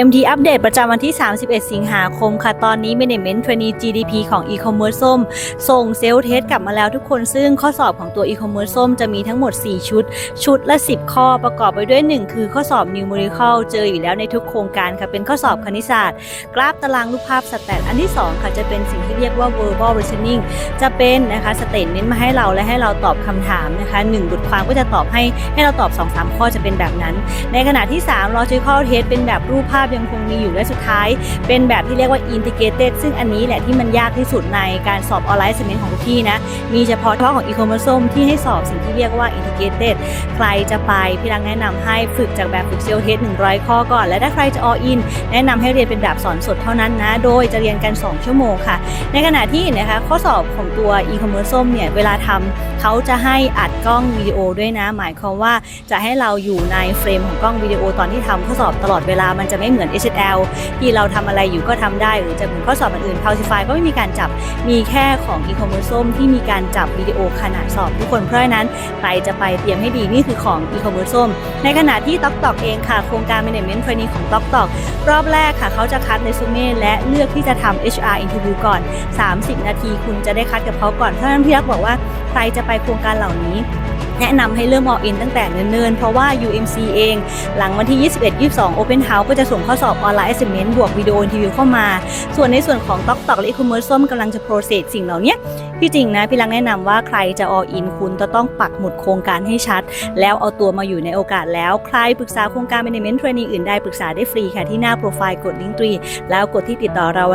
MT อัปเดตประจำวันที่ 31 สิงหาคมค่ะ ตอนนี้ Management Trainee GDP ของ e-commerce ส้ม ส่งเซลล์เทสกลับมาแล้วทุกคน ซึ่งข้อสอบของตัว e-commerce ส้มจะมีทั้งหมด 4 ชุด ชุดละ 10 ข้อประกอบไปด้วย 1 คือข้อสอบ numerical เจออยู่แล้วในทุกโครงการค่ะ เป็นข้อสอบคณิตศาสตร์ กราฟตารางรูปภาพสแตทอันที่ 2 ค่ะ จะเป็นสิ่งที่เรียกว่า verbal reasoning จะเป็นนะคะสเตทเมนต์มาให้เราและให้เราตอบคำถามนะคะ1บทความก็จะตอบให้ให้เราตอบ 2-3 ข้อจะเป็นแบบนั้น ในขณะที่3 logical test เป็นแบบรูปภาพยังคงมีอยู่และสุดท้าย เป็นแบบที่เรียกว่า integrated ซึ่งอันนี้แหละที่มันยากที่สุดในการสอบออนไลน์ assessment ของทุกที่นะ มีเฉพาะเฉพาะของ e-commerce ส้มที่ให้สอบสิ่งที่เรียกว่า integrated ใครจะไปพี่รังแนะนำให้ฝึกจากแบบฝึกเซลเทส100 ข้อก่อน และถ้าใครจะ all in แนะนำให้เรียนเป็นแบบสอนสดเท่านั้นนะ โดยจะเรียนกัน 2 ชั่วโมงค่ะ ในขณะที่นะคะข้อสอบของตัว e-commerce ส้มเนี่ยเวลาทำเขาจะให้อัดกล้องวิดีโอด้วยนะ หมายความว่าจะให้เราอยู่ในเฟรมของกล้องวิดีโอตอนที่ทำข้อสอบตลอดเวลามันจะไม่เหมือน HL ที่เราทำอะไรอยู่ก็ทำได้ หรือจะเหมือนข้อสอบอื่นๆ Pulsify ก็ไม่มีการจับมีแค่ของ e-commerce ส้มที่มีการจับวิดีโอขณะสอบทุกคนเพราะฉะนั้นใครจะไปเตรียมให้ดีนี่คือของ e-commerce ส้มในขณะที่ TokTok เองค่ะโครงการ Management Training ของ TokTok รอบแรกค่ะเขาจะคัดเรซูเม่และเลือกที่จะทำ HR interview ก่อน 30 นาที คุณจะได้คัดกับเขาก่อนเพราะฉะนั้นพี่รักบอกว่าใครจะไปโครงการเหล่านี้ แนะนำให้เริ่ม all in ตั้งแต่เนิ่นๆ เพราะว่า UMC เอง หลังวันที่ 21 22 Open House ก็จะส่งข้อสอบออนไลน์ assessment บวกวิดีโอ interview เข้ามา ส่วนในส่วนของ TokTok และ e-commerce ส้มกำลังจะ process สิ่งเหล่านี้ที่จริงนะ พี่รังแนะนำว่าใครจะ all in คุณจะต้องปักหมุดโครงการให้ชัด แล้วเอาตัวมาอยู่ในโอกาสแล้ว ใครปรึกษาโครงการ management training อื่นใดปรึกษาได้ฟรีค่ะที่หน้าโปรไฟล์กดลิงก์ตรีแล้วกดที่ติดต่อเรา